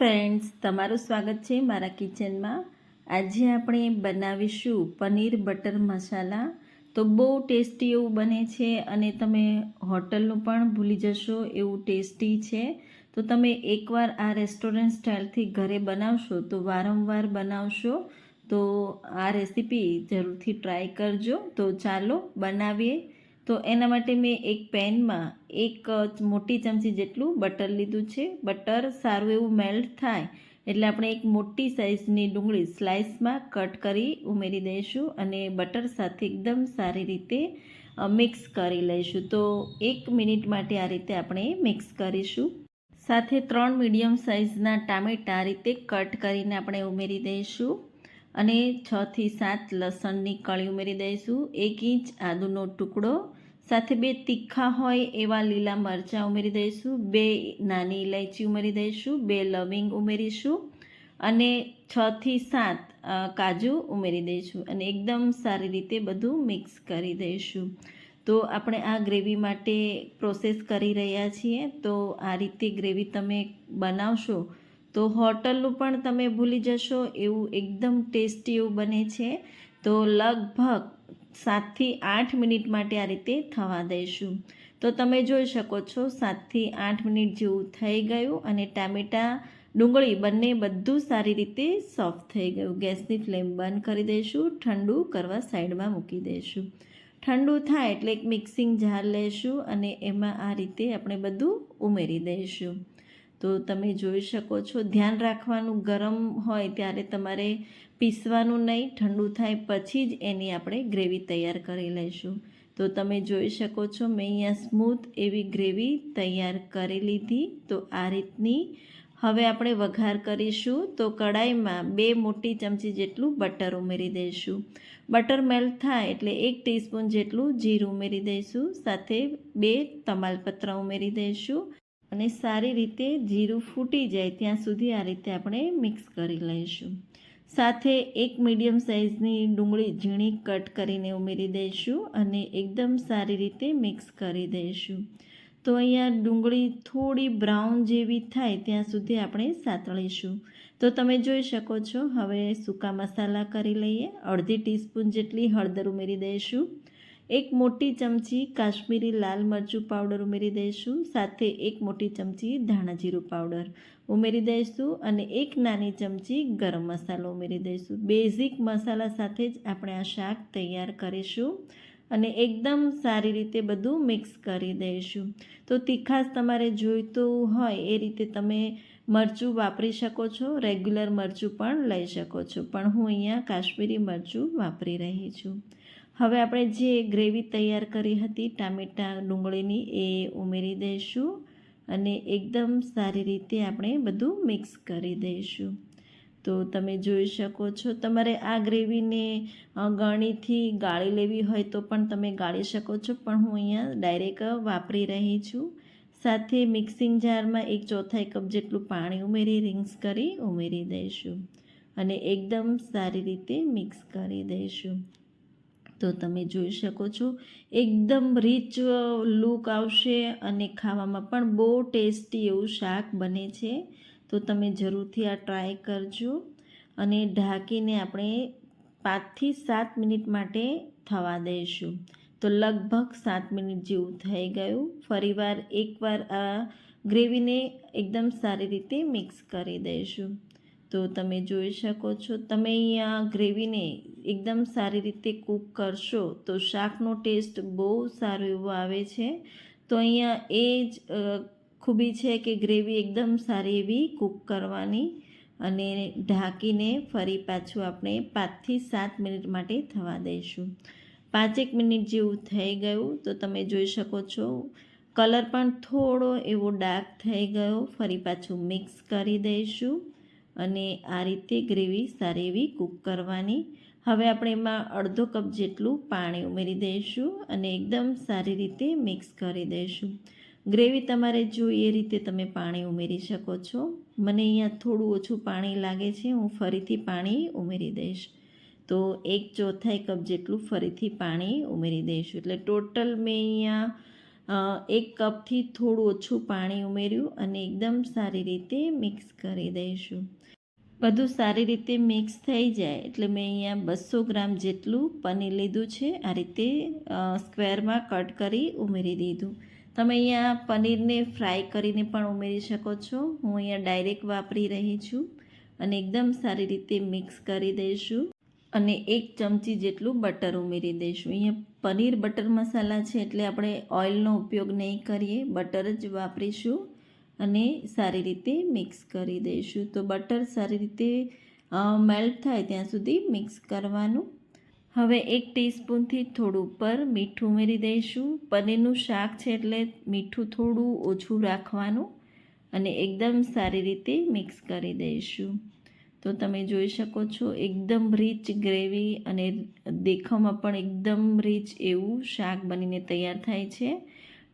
Friends તમારું સ્વાગત છે મારા કિચનમાં આજે આપણે બનાવીશું પનીર બટર મસાલા. તો બહુ ટેસ્ટી એવું બને છે અને તમે હોટલનું પણ ભૂલી જશો, એવું ટેસ્ટી છે. તો તમે એકવાર આ રેસ્ટોરન્ટ સ્ટાઇલથી ઘરે બનાવશો તો વારંવાર બનાવશો. તો આ રેસીપી જરૂરથી ટ્રાય કરજો. તો ચાલો બનાવીએ. તો એના માટે મેં એક પેનમાં એક મોટી ચમચી જેટલું બટર લીધું છે. બટર સારું એવું મેલ્ટ થાય એટલે આપણે એક મોટી સાઇઝની ડુંગળી સ્લાઇસમાં કટ કરી ઉમેરી દઈશું અને બટર સાથે એકદમ સારી રીતે મિક્સ કરી લઈશું. તો એક મિનિટ માટે આ રીતે આપણે મિક્સ કરીશું. સાથે ત્રણ મીડિયમ સાઇઝના ટામેટાં આ રીતે કટ કરીને આપણે ઉમેરી દઈશું. અને છથી સાત લસણની કળી ઉમેરી દઈશું. એક ઇંચ આદુનો ટુકડો. સાથે બે તીખા હોય એવા લીલા મરચાં ઉમેરી દઈશું. બે નાની ઇલાયચી ઉમેરી દઈશું. બે લવિંગ ઉમેરીશું. અને છથી સાત કાજુ ઉમેરી દઈશું. અને એકદમ સારી રીતે બધું મિક્સ કરી દઈશું. તો આપણે આ ગ્રેવી માટે પ્રોસેસ કરી રહ્યા છીએ. તો આ રીતે ગ્રેવી તમે બનાવશો તો હોટલનું પણ તમે ભૂલી જશો, એવું એકદમ ટેસ્ટી એવું બને છે. તો લગભગ સાતથી આઠ મિનિટ માટે આ રીતે થવા દઈશું. તો તમે જોઈ શકો છો, સાતથી આઠ મિનિટ જેવું થઈ ગયું અને ટામેટાં, ડુંગળી બંને બધું સારી રીતે સોફ્ટ થઈ ગયું. ગેસની ફ્લેમ બંધ કરી દઈશું, ઠંડુ કરવા સાઈડમાં મૂકી દઈશું. ઠંડુ થાય એટલે એક મિક્સિંગ જાર લઈશું અને એમાં આ રીતે આપણે બધું ઉમેરી દઈશું. તો તમે જોઈ શકો છો, ધ્યાન રાખવાનું ગરમ હોય ત્યારે તમારે પીસવાનું નહીં, ઠંડુ થાય પછી જ એની આપણે ગ્રેવી તૈયાર કરી લઈશું. તો તમે જોઈ શકો છો, મેં અહીંયા સ્મૂથ એવી ગ્રેવી તૈયાર કરી લીધી. તો આ રીતની હવે આપણે વઘાર કરીશું. તો કડાઈમાં બે મોટી ચમચી જેટલું બટર ઉમેરી દઈશું. બટર મેલ્ટ થાય એટલે એક ટીસ્પૂન જેટલું જીરું ઉમેરી દઈશું. સાથે બે તમાલપત્ર ઉમેરી દઈશું. અને સારી રીતે જીરું ફૂટી જાય ત્યાં સુધી આ રીતે આપણે મિક્સ કરી લઈશું. સાથે એક મીડિયમ સાઇઝની ડુંગળી ઝીણી કટ કરીને ઉમેરી દઈશું અને એકદમ સારી રીતે મિક્સ કરી દઈશું. તો અહીંયા ડુંગળી થોડી બ્રાઉન જેવી થાય ત્યાં સુધી આપણે સાતળીશું. તો તમે જોઈ શકો છો, હવે સૂકા મસાલા કરી લઈએ. અડધી ટીસ્પૂન જેટલી હળદર ઉમેરી દઈશું. એક મોટી ચમચી કાશ્મીરી લાલ મરચું પાવડર ઉમેરી દઈશું, સાથે એક મોટી ચમચી ધાણા જીરું પાવડર ઉમેરી દઈશું અને એક નાની ચમચી ગરમ મસાલો ઉમેરી દઈશું. બેઝિક મસાલા સાથે જ આપણે આ શાક તૈયાર કરીશું અને એકદમ સારી રીતે બધું મિક્સ કરી દઈશું. તો તીખાશ તમારે જોઈતું હોય એ રીતે તમે મરચું વાપરી શકો છો, રેગ્યુલર મરચું પણ લઈ શકો છો. પણ હું અહીંયા કાશ્મીરી મરચું વાપરી રહી છું. હવે આપણે જે ગ્રેવી તૈયાર કરી હતી, ટામેટાં ડુંગળીની, એ ઉમેરી દઈશું અને એકદમ સારી રીતે આપણે બધું મિક્સ કરી દઈશું. તો તમે જોઈ શકો છો, તમારે આ ગ્રેવીને ગણીથી ગાળી લેવી હોય તો પણ તમે ગાળી શકો છો, પણ હું અહીંયા ડાયરેક્ટ વાપરી રહી છું. સાથે મિક્સિંગ જારમાં એક ચોથાઈ કપ જેટલું પાણી ઉમેરી, રિંગ્સ કરી ઉમેરી દઈશું અને એકદમ સારી રીતે મિક્સ કરી દઈશું. તો તમે જોઈ શકો છો. એકદમ રીચ લુક આવશે અને ખાવામાં પણ બહુ ટેસ્ટી એવું શાક બને છે. તો તમે જરૂરથી આ ટ્રાય કરજો. અને ઢાંકીને આપણે પાંચથી સાત મિનિટ માટે થવા દઈશું. તો લગભગ સાત મિનિટ જેવું થઈ ગયું. ફરીવાર એકવાર આ ગ્રેવીને એકદમ સારી રીતે મિક્સ કરી દઈશું. તો તમે જોઈ શકો છો. તમે અહીંયા ગ્રેવીને એકદમ સારી રીતે કૂક કરશો તો શાકનો ટેસ્ટ બહુ સારો એવો આવે છે. તો અહીંયા એ જ ખૂબી છે કે ગ્રેવી એકદમ સારી એવી કૂક કરવાની અને ઢાંકીને ફરી પાછું આપણે પાંચથી સાત મિનિટ માટે થવા દઈશું. પાંચેક મિનિટ જેવું થઈ ગયું તો તમે જોઈ શકો છો. કલર પણ થોડો એવો ડાર્ક થઈ ગયો. ફરી પાછું મિક્સ કરી દઈશું. અને આ રીતે ગ્રેવી સારી એવી કૂક કરવાની. હવે આપણે એમાં અડધો કપ જેટલું પાણી ઉમેરી દઈશું અને એકદમ સારી રીતે મિક્સ કરી દઈશું. ગ્રેવી તમારે જોઈએ એ રીતે તમે પાણી ઉમેરી શકો છો. મને અહીંયા થોડું ઓછું પાણી લાગે છે, હું ફરીથી પાણી ઉમેરી દઈશ. તો એક ચોથાઈ કપ જેટલું ફરીથી પાણી ઉમેરી દઈશું. એટલે ટોટલ મેં અહીંયા એક કપથી થોડું ઓછું પાણી ઉમેર્યું અને એકદમ સારી રીતે મિક્સ કરી દઈશું. બધું સારી રીતે મિક્સ થઈ જાય એટલે મેં અહીંયા બસો ગ્રામ જેટલું પનીર લીધું છે. આ રીતે સ્ક્વેરમાં કટ કરી ઉમેરી દીધું. તમે અહીંયા પનીરને ફ્રાય કરીને પણ ઉમેરી શકો છો. હું અહીંયા ડાયરેક્ટ વાપરી રહી છું અને એકદમ સારી રીતે મિક્સ કરી દઈશું. અને એક ચમચી જેટલું બટર ઉમેરી દઈશું. અહીંયા પનીર બટર મસાલા છે એટલે આપણે ઓઇલનો ઉપયોગ નહીં કરીએ. બટર જ વાપરીશું અને સારી રીતે મિક્સ કરી દઈશું. તો બટર સારી રીતે મેલ્ટ થાય ત્યાં સુધી મિક્સ કરવાનું. હવે એક ટીસ્પૂનથી થોડું ઉપર મીઠું ઉમેરી દઈશું. પનીરનું શાક છે એટલે મીઠું થોડું ઓછું રાખવાનું અને એકદમ સારી રીતે મિક્સ કરી દઈશું. તો તમે જોઈ શકો છો, એકદમ રીચ ગ્રેવી અને દેખાવમાં પણ એકદમ રીચ એવું શાક બનીને તૈયાર થાય છે.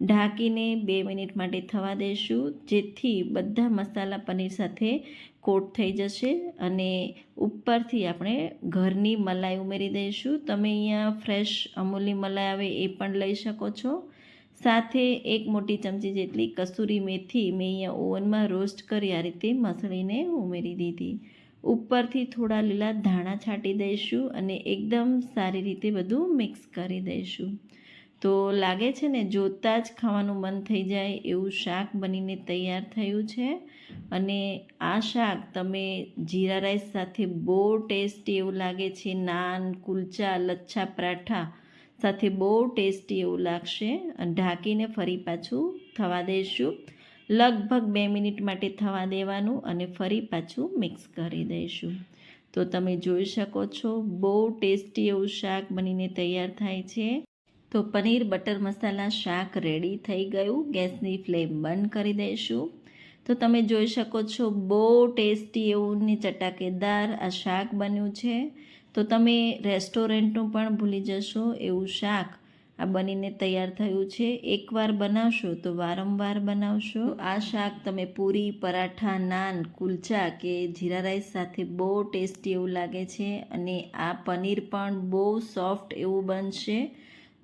ઢાંકીને બે મિનિટ માટે થવા દઈશું જેથી બધા મસાલા પનીર સાથે કોટ થઈ જશે અને ઉપરથી આપણે ઘરની મલાઈ ઉમેરી દઈશું. તમે અહીંયા ફ્રેશ અમૂલની મલાઈ આવે એ પણ લઈ શકો છો. સાથે એક મોટી ચમચી જેટલી કસૂરી મેથી મેં અહીંયા ઓવનમાં રોસ્ટ કરી, આ રીતે મસળીને ઉમેરી દીધી. ઉપરથી થોડા લીલા ધાણા છાંટી દઈશું અને એકદમ સારી રીતે બધું મિક્સ કરી દઈશું. તો લાગે છે ને, જોતાં જ ખાવાનું મન થઈ જાય એવું શાક બનીને તૈયાર થયું છે. અને આ શાક તમે જીરા રાઈસ સાથે બહુ ટેસ્ટી એવું લાગે છે, નાન, કુલચા, લચ્છા, પરાઠા સાથે બહુ ટેસ્ટી એવું લાગશે. અને ઢાંકીને ફરી પાછું થવા દઈશું. લગભગ બે મિનિટ માટે થવા દેવાનું અને ફરી પાછું મિક્સ કરી દઈશું. તો તમે જોઈ શકો છો, બહુ ટેસ્ટી એવું શાક બનીને તૈયાર થાય છે. તો પનીર બટર મસાલા શાક રેડી થઈ ગયું. ગેસની ફ્લેમ બંધ કરી દઈશું. તો તમે જોઈ શકો છો, બહુ ટેસ્ટી એવું ચટાકેદાર આ શાક બન્યું છે. તો તમે રેસ્ટોરન્ટનું પણ ભૂલી જશો, એવું શાક આ બનીને તૈયાર થયું છે. એકવાર બનાવશો તો વારંવાર બનાવશો. આ શાક તમે પૂરી, પરાઠા, નાન, કુલચા કે જીરા રાઈસ સાથે બહુ ટેસ્ટી એવું લાગે છે અને આ પનીર પણ બહુ સોફ્ટ એવું બનશે.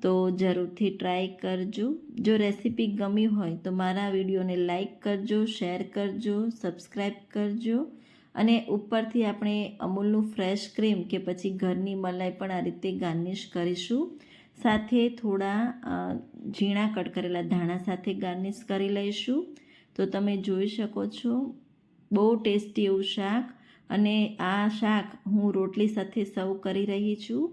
તો જરૂરથી ટ્રાય કરજો. જો રેસીપી ગમી હોય તો મારા વિડીયોને લાઈક કરજો, શેર કરજો સબસ્ક્રાઈબ કરજો. અને ઉપરથી આપણે અમૂલનું ફ્રેશ ક્રીમ કે પછી ઘરની મલાઈ પણ આ રીતે ગાર્નિશ કરીશું. સાથે થોડા ઝીણા કટ કરેલા ધાણા સાથે ગાર્નિશ કરી લઈશું. તો તમે જોઈ શકો છો, બહુ ટેસ્ટી એવું શાક. અને આ શાક હું રોટલી સાથે સર્વ કરી રહી છું.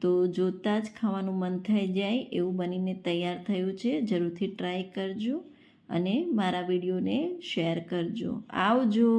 તો જોતાં જ ખાવાનું મન થઈ જાય એવું બનીને તૈયાર થયું છે. જરૂરથી ટ્રાય કરજો અને મારા વિડીયોને શેર કરજો. આવજો!